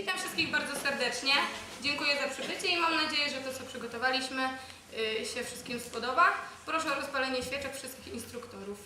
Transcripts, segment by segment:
witam wszystkich bardzo serdecznie. Dziękuję za przybycie i mam nadzieję, że to, co przygotowaliśmy, y, się wszystkim spodoba. Proszę o rozpalenie świeczek wszystkich instruktorów.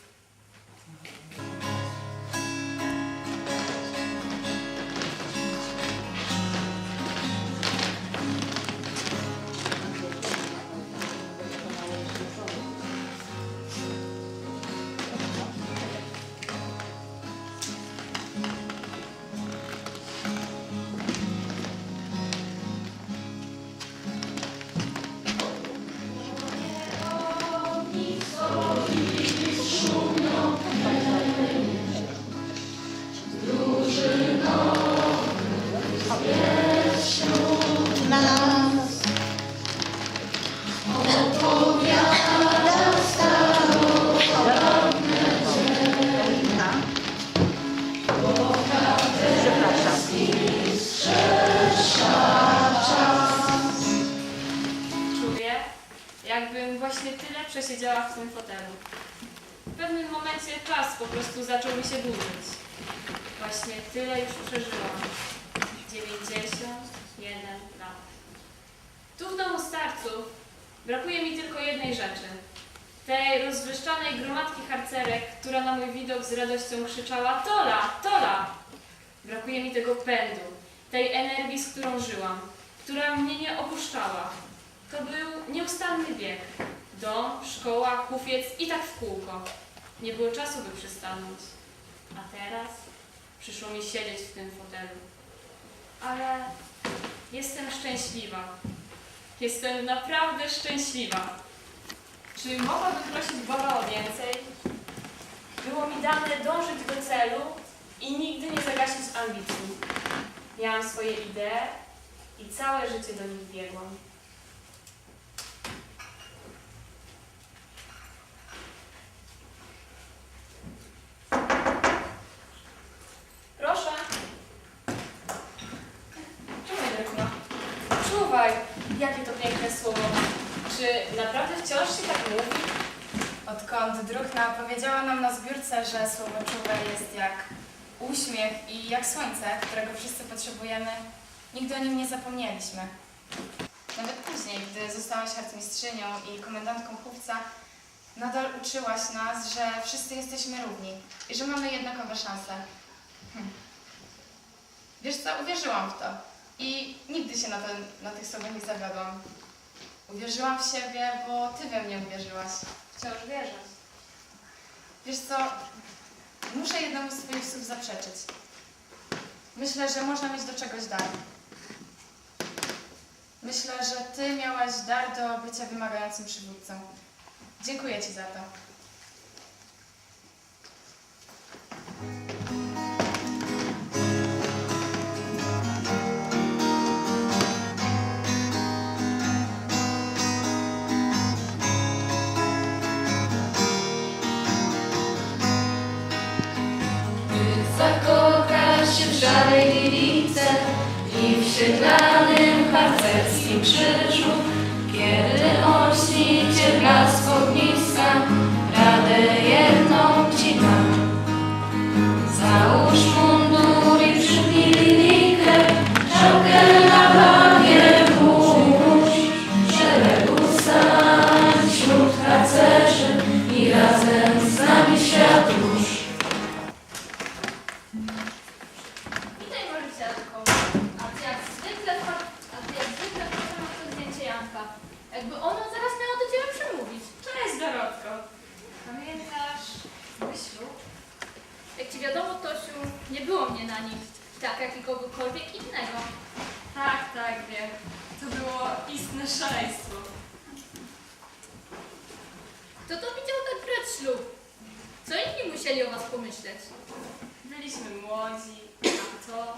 Przesiedziała w tym fotelu. W pewnym momencie czas po prostu zaczął mi się dłużyć. Właśnie tyle już przeżyłam. 91 lat. Tu w domu starców brakuje mi tylko jednej rzeczy. Tej rozwyszczanej gromadki harcerek, która na mój widok z radością krzyczała Tola! Tola! Brakuje mi tego pędu, tej energii, z którą żyłam, która mnie nie opuszczała. To był nieustanny bieg. Dom, szkoła, kufiec i tak w kółko. Nie było czasu, by przystanąć. A teraz przyszło mi siedzieć w tym fotelu. Ale jestem szczęśliwa. Jestem naprawdę szczęśliwa. Czy mogłabym prosić Boga o więcej? Było mi dane dążyć do celu i nigdy nie zagasić ambicji. Miałam swoje idee i całe życie do nich biegłam. Proszę. Czuwaj, Drykno. Czuwaj! Jakie to piękne słowo. Czy naprawdę wciąż się tak mówi? Odkąd Druhna powiedziała nam na zbiórce, że słowo czuwe jest jak uśmiech i jak słońce, którego wszyscy potrzebujemy, nigdy o nim nie zapomnieliśmy. Nawet później, gdy zostałaś harcmistrzynią i komendantką chówca, nadal uczyłaś nas, że wszyscy jesteśmy równi i że mamy jednakowe szanse. Hm. Wiesz co, uwierzyłam w to i nigdy się na, ten, na tych słowach nie zawiodłam. Uwierzyłam w siebie, bo ty we mnie uwierzyłaś. Wciąż wierzę. Wiesz co, muszę jednemu z swoich słów zaprzeczyć. Myślę, że można mieć do czegoś dar. Myślę, że ty miałaś dar do bycia wymagającym przywódcą. Dziękuję ci za to. Szarej liwice i w siedlanym harcerskim krzyżu. Kiedy olśni cię blask ogniska, Jakby ona zaraz miała do ciebie przemówić. Cześć, Dorotko. Pamiętasz mój ślub? Jak ci wiadomo, Tosiu, nie było mnie na nim. Tak jak i kogokolwiek innego. Tak, tak, wiem. To było istne szaleństwo. Kto to widział tak brać ślub? Co inni musieli o was pomyśleć? Byliśmy młodzi, a to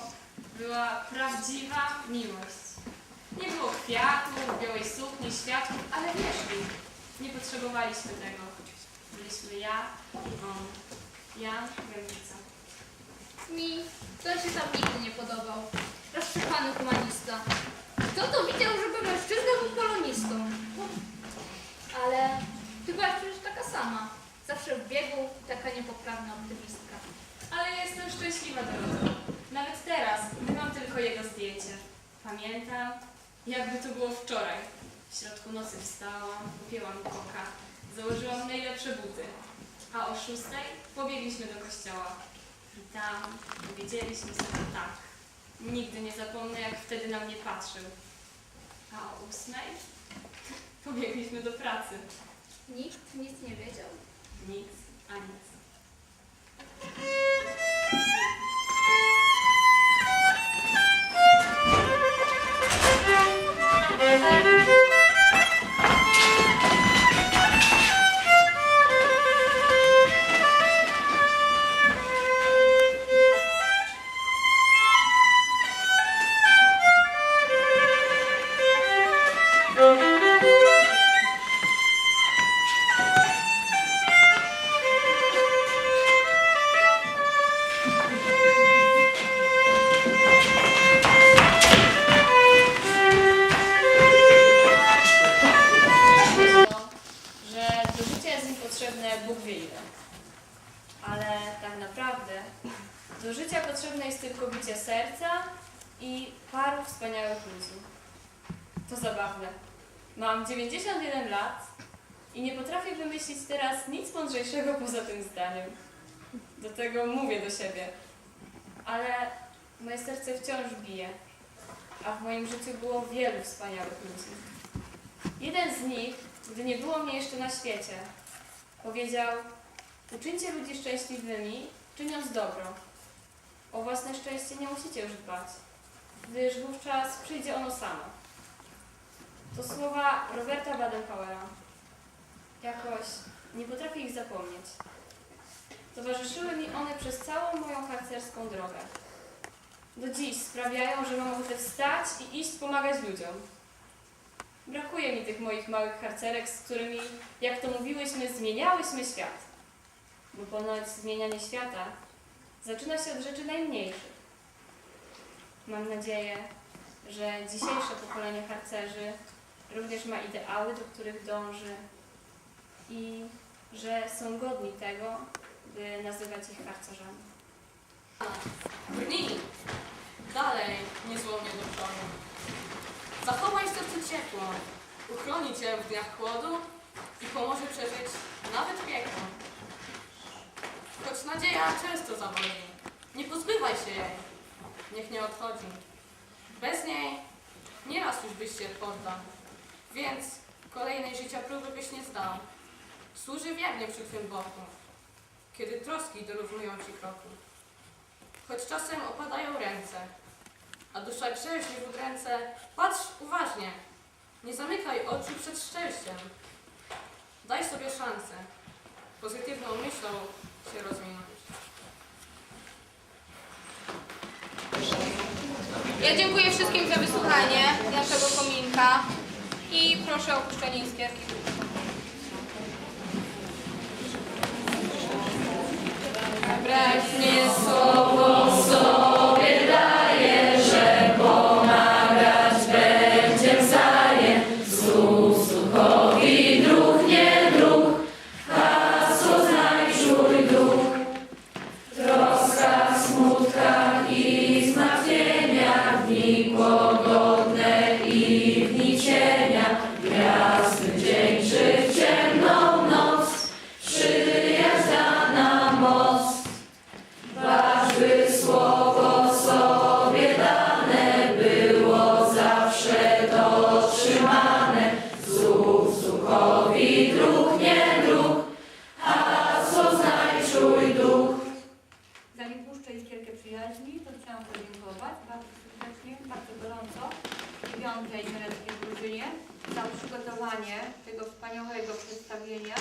była prawdziwa miłość. Nie było kwiatów, białej sukni, światów, ale wierz mi, nie potrzebowaliśmy tego. Byliśmy ja i on. Jan Gębica. Mi to się tam nigdy nie podobał. Roztrzepany humanista. Kto to widział, żeby mężczyzna był polonistą? Ale ty byłaś przecież taka sama. Zawsze w biegu taka niepoprawna optymistka. Ale ja jestem szczęśliwa, Dorotko. Nawet teraz, gdy mam tylko tylko jego zdjęcie. Pamiętam, jakby to było wczoraj. W środku nocy wstałam, kupiłam koka, założyłam najlepsze buty, a o szóstej pobiegliśmy do kościoła. I tam powiedzieliśmy sobie tak. Nigdy nie zapomnę, jak wtedy na mnie patrzył. A o ósmej pobiegliśmy do pracy. Nikt nic nie wiedział. Nic, a nic. Potrzebne Bóg wie ile. Ale tak naprawdę do życia potrzebne jest tylko bicie serca i paru wspaniałych ludzi. To zabawne. Mam 91 lat i nie potrafię wymyślić teraz nic mądrzejszego poza tym zdaniem. Do tego mówię do siebie. Ale moje serce wciąż bije, a w moim życiu było wielu wspaniałych ludzi. Jeden z nich, gdy nie było mnie jeszcze na świecie, powiedział: Uczyńcie ludzi szczęśliwymi, czyniąc dobro. O własne szczęście nie musicie już dbać, gdyż wówczas przyjdzie ono samo. To słowa Roberta Baden-Powella. Jakoś nie potrafię ich zapomnieć. Towarzyszyły mi one przez całą moją harcerską drogę. Do dziś sprawiają, że mam ochotę wstać i iść pomagać ludziom. Brakuje mi tych moich małych harcerek, z którymi, jak to mówiłyśmy, zmieniałyśmy świat. Bo ponoć zmienianie świata zaczyna się od rzeczy najmniejszych. Mam nadzieję, że dzisiejsze pokolenie harcerzy również ma ideały, do których dąży i że są godni tego, by nazywać ich harcerzami. Cię w dniach chłodu i pomoże przeżyć nawet piekło. Choć nadzieja często zawodzi, nie pozbywaj się jej. Niech nie odchodzi. Bez niej nieraz już byś się poddał, więc kolejnej życia próby byś nie zdał. Służy wiernie przy twym boku, kiedy troski dorównują ci kroku choć czasem opadają ręce, a dusza grześnie w udręce. Patrz uważnie, nie zamykaj oczu przed szczęściem. Daj sobie szansę, pozytywną myślą się rozwinąć. Ja dziękuję wszystkim za wysłuchanie naszego kominka i proszę o opuszczenie iskierki. Braknie słowo sobie przygotowanie tego wspaniałego przedstawienia,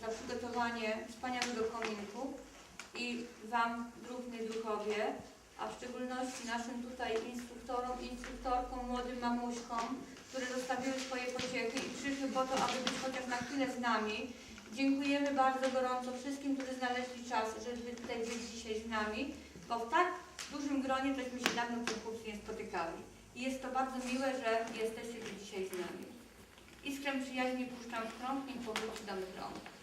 za przygotowanie wspaniałego kominku i Wam, drobnej duchowie, a w szczególności naszym tutaj instruktorom, instruktorkom, młodym mamuśkom, które zostawiły swoje pociechy i przyszły po to, aby być chociaż na chwilę z nami. Dziękujemy bardzo gorąco wszystkim, którzy znaleźli czas, żeby tutaj być dzisiaj z nami, bo w tak dużym gronie żeśmy się dawno w tym nie spotykali. I jest to bardzo miłe, że jesteście tu dzisiaj z nami. Iskrę przyjaźni puszczam w krąg, niech powróci do mych rąk.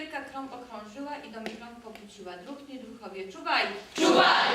Krąg okrążyła i do mi krąg powróciła. Druhny druhowie, czuwaj! Czuwaj!